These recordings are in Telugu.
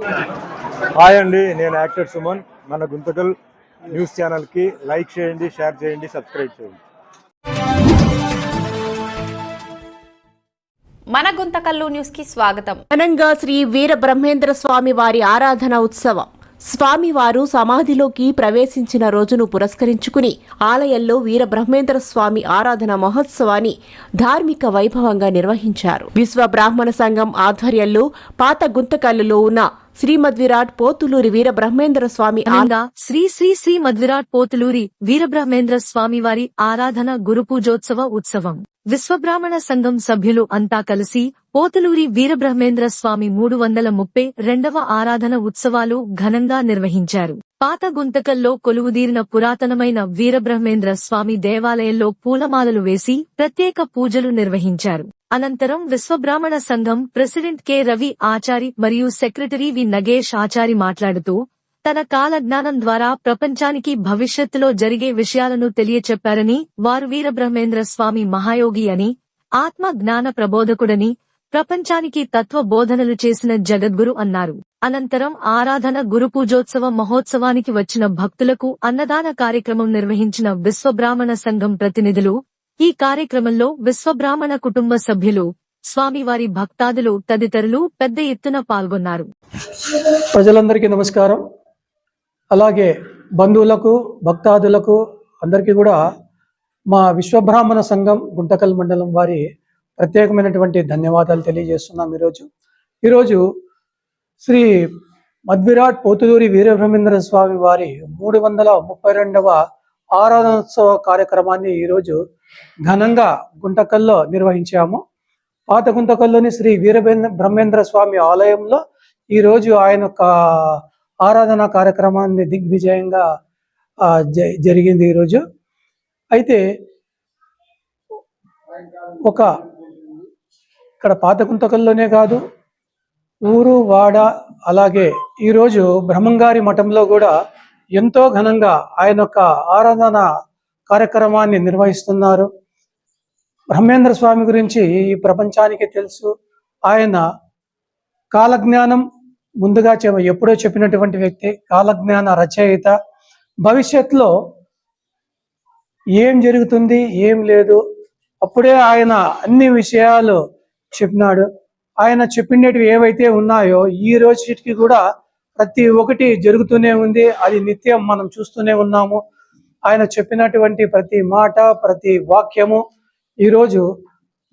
హాయ్ అండి నేను యాక్టర్ సుమన్. మన గుంతకల్ న్యూస్ ఛానల్కి లైక్ చేయండి షేర్ చేయండి సబ్స్క్రైబ్ చేయండి. మన గుంతకల్లు న్యూస్కి స్వాగతం. ఘనంగా శ్రీ వీర బ్రహ్మేంద్ర స్వామి వారి ఆరాధన ఉత్సవం. స్వామివారు సమాధిలోకి ప్రవేశించిన రోజును పురస్కరించుకుని ఆలయంలో వీర బ్రహ్మేంద్ర స్వామి ఆరాధన మహోత్సవాన్ని ధార్మిక వైభవంగా నిర్వహించారు. విశ్వ బ్రాహ్మణ సంఘం ఆధ్వర్యంలో పాత గుంతకల్లులో ఉన్న శ్రీమద్ విరాట్ పోతులూరి వీర బ్రహ్మేంద్ర స్వామి శ్రీ శ్రీ శ్రీ మధ్విరాట్ పోతులూరి వీరబ్రహ్మేంద్ర స్వామి వారి ఆరాధన గురు పూజోత్సవ ఉత్సవం. విశ్వబ్రాహ్మణ సంఘం సభ్యులు అంతా కలిసి పోతులూరి వీరబ్రహ్మేంద్ర స్వామి మూడు వందల ముప్పై రెండవ ఆరాధన ఉత్సవాలు ఘనంగా నిర్వహించారు. పాత గుంతకల్లో కొలువుదీరిన పురాతనమైన వీరబ్రహ్మేంద్ర స్వామి దేవాలయంలో పూలమాలలు వేసి ప్రత్యేక పూజలు నిర్వహించారు. అనంతరం విశ్వబ్రాహ్మణ సంఘం ప్రెసిడెంట్ కె. రవి ఆచారి మరియు సెక్రటరీ వి. నగేష్ ఆచారి మాట్లాడుతూ తన కాలజ్ఞానం ద్వారా ప్రపంచానికి భవిష్యత్తులో జరిగే విషయాలను తెలియచెప్పారని వారు వీరబ్రహ్మేంద్ర స్వామి మహాయోగి అని ఆత్మ జ్ఞాన ప్రబోధకుడని ప్రపంచానికి తత్వ బోధనలు చేసిన జగద్గురు అన్నారు. అనంతరం ఆరాధన గురుపూజోత్సవ మహోత్సవానికి వచ్చిన భక్తులకు అన్నదాన కార్యక్రమం నిర్వహించిన విశ్వబ్రాహ్మణ సంఘం ప్రతినిధులు ఈ కార్యక్రమంలో విశ్వబ్రాహ్మణ కుటుంబ సభ్యులు స్వామివారి భక్తాదులు తదితరులు పెద్ద ఎత్తున పాల్గొన్నారు. ప్రజలందరికీ నమస్కారం. అలాగే బంధువులకు భక్తాదులకు అందరికీ కూడా మా విశ్వబ్రాహ్మణ సంఘం గుంటకల్ మండలం వారి ప్రత్యేకమైనటువంటి ధన్యవాదాలు తెలియజేస్తున్నాం ఈరోజు. ఈరోజు శ్రీ మద్విరాట్ పోతుదూరి వీరబ్రహ్మేంద్ర స్వామి వారి మూడు వందల ముప్పై రెండవ ఆరాధనోత్సవ కార్యక్రమాన్ని ఈరోజు ఘనంగా గుంటకల్లో నిర్వహించాము. పాత గుంతకల్లోని శ్రీ వీరబ్రహ్మ బ్రహ్మేంద్ర స్వామి ఆలయంలో ఈరోజు ఆయన యొక్క ఆరాధన కార్యక్రమాన్ని దిగ్విజయంగా జ- జరిగింది ఈరోజు. అయితే ఒక ఇక్కడ పాత గుంతకల్లోనే కాదు ఊరు వాడ అలాగే ఈరోజు బ్రహ్మంగారి మఠంలో కూడా ఎంతో ఘనంగా ఆయన యొక్క ఆరాధన కార్యక్రమాన్ని నిర్వహిస్తున్నారు. బ్రహ్మేంద్ర స్వామి గురించి ఈ ప్రపంచానికి తెలుసు. ఆయన కాలజ్ఞానం ముందుగా చె ఎప్పుడో చెప్పినటువంటి వ్యక్తి కాలజ్ఞాన రచయిత. భవిష్యత్తులో ఏం జరుగుతుంది ఏం లేదు అప్పుడే ఆయన అన్ని విషయాలు చెప్పినాడు. ఆయన చెప్పినవి ఏవైతే ఉన్నాయో ఈ రోజుకి కూడా ప్రతి ఒక్కటి జరుగుతూనే ఉంది. అది నిత్యం మనం చూస్తూనే ఉన్నాము. ఆయన చెప్పినటువంటి ప్రతి మాట ప్రతి వాక్యము ఈరోజు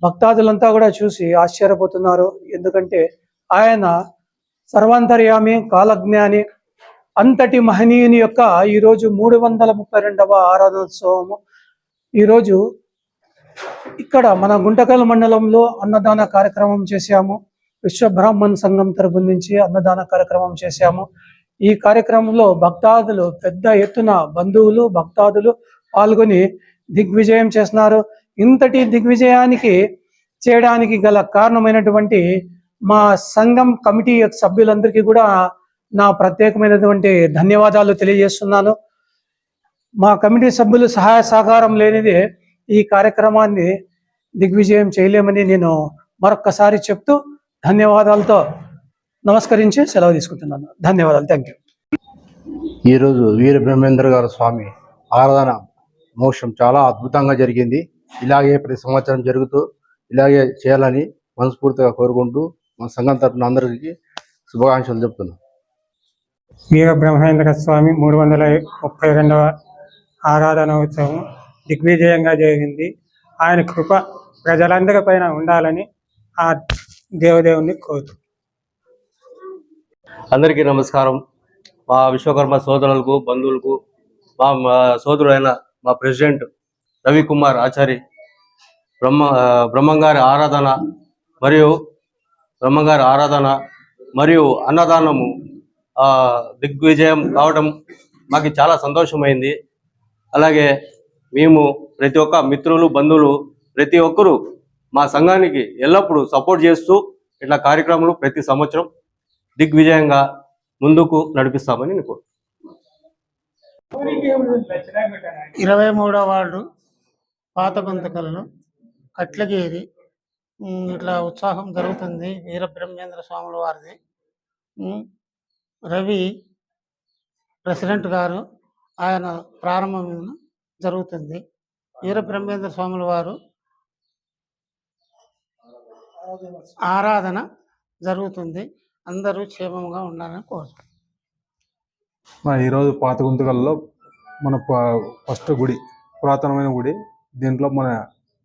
భక్తాదులంతా కూడా చూసి ఆశ్చర్యపోతున్నారు. ఎందుకంటే ఆయన సర్వాంతర్యామి కాలజ్ఞాని అంతటి మహనీయుని యొక్క ఈరోజు మూడు వందల ముప్పై రెండవ ఆరాధనోత్సవము. ఈరోజు ఇక్కడ మన గుంటకల్ మండలంలో అన్నదాన కార్యక్రమం చేశాము. విశ్వ బ్రాహ్మణ్ సంఘం తరపు నుంచి అన్నదాన కార్యక్రమం చేశాము. ఈ కార్యక్రమంలో భక్తాదులు పెద్ద ఎత్తున బంధువులు భక్తాదులు పాల్గొని దిగ్విజయం చేస్తున్నారు. ఇంతటి దిగ్విజయానికి చేయడానికి గల కారణమైనటువంటి మా సంఘం కమిటీ యొక్క సభ్యులందరికీ కూడా నా ప్రత్యేకమైనటువంటి ధన్యవాదాలు తెలియజేస్తున్నాను. మా కమిటీ సభ్యులు సహాయ సహకారం లేనిదే ఈ కార్యక్రమాన్ని దిగ్విజయం చేయలేమని నేను మరొక్కసారి చెప్తూ ధన్యవాదాలతో నమస్కరించి సెలవు తీసుకుంటున్నాను. ధన్యవాదాలు. థ్యాంక్ యూ ఈరోజు వీర బ్రహ్మేంద్ర గారు స్వామి ఆరాధన మోక్షం చాలా అద్భుతంగా జరిగింది. ఇలాగే ప్రతి సంవత్సరం జరుగుతూ ఇలాగే చేయాలని మనస్ఫూర్తిగా కోరుకుంటూ మా సంఘం తరపున అందరికీ శుభాకాంక్షలు చెప్తున్నాను వీర బ్రహ్మేంద్ర స్వామి మూడు వందల ముప్పై రెండవ ఆరాధన ఉత్సవం దిగ్విజయంగా జరిగింది. ఆయన కృప ప్రజలందరి పైన ఉండాలని ఆ దేవదేవుని కోరు అందరికీ నమస్కారం. మా విశ్వకర్మ సోదరులకు బంధువులకు మా మా సోదరుడైన మా ప్రెసిడెంట్ రవికుమార్ ఆచారి బ్రహ్మ బ్రహ్మంగారి ఆరాధన మరియు బ్రహ్మంగారి ఆరాధన మరియు అన్నదానము దిగ్విజయం కావడం మాకు చాలా సంతోషమైంది. అలాగే మేము ప్రతి ఒక్క మిత్రులు బంధువులు ప్రతి ఒక్కరూ మా సంఘానికి ఎల్లప్పుడూ సపోర్ట్ చేస్తూ ఇట్లా కార్యక్రమాలు ప్రతి సంవత్సరం దిగ్విజయంగా ముందుకు నడిపిస్తామని నేను ఇరవై మూడో వార్డు పాత గుంతకలను కట్లగేరి ఇట్లా ఉత్సాహం జరుగుతుంది. వీర బ్రహ్మేంద్ర స్వాముల వారిది. రవి ప్రెసిడెంట్ గారు ఆయన ప్రారంభం జరుగుతుంది. వీర బ్రహ్మేంద్ర స్వాముల వారు ఆరాధన. జరుగుతుంది. అందరూ క్షేమంగా ఉండాలని కోరుతున్నాను మా ఈరోజు పాత గుంతకల్లో మన ఫస్ట్ గుడి పురాతనమైన గుడి దీంట్లో మన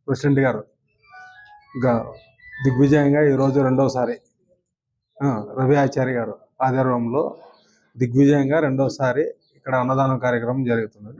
ప్రెసిడెంట్ గారు దిగ్విజయంగా ఈరోజు రెండవసారి రవి ఆచార్య గారు ఆధ్వర్యంలో దిగ్విజయంగా రెండవసారి ఇక్కడ అన్నదానం కార్యక్రమం జరుగుతుంది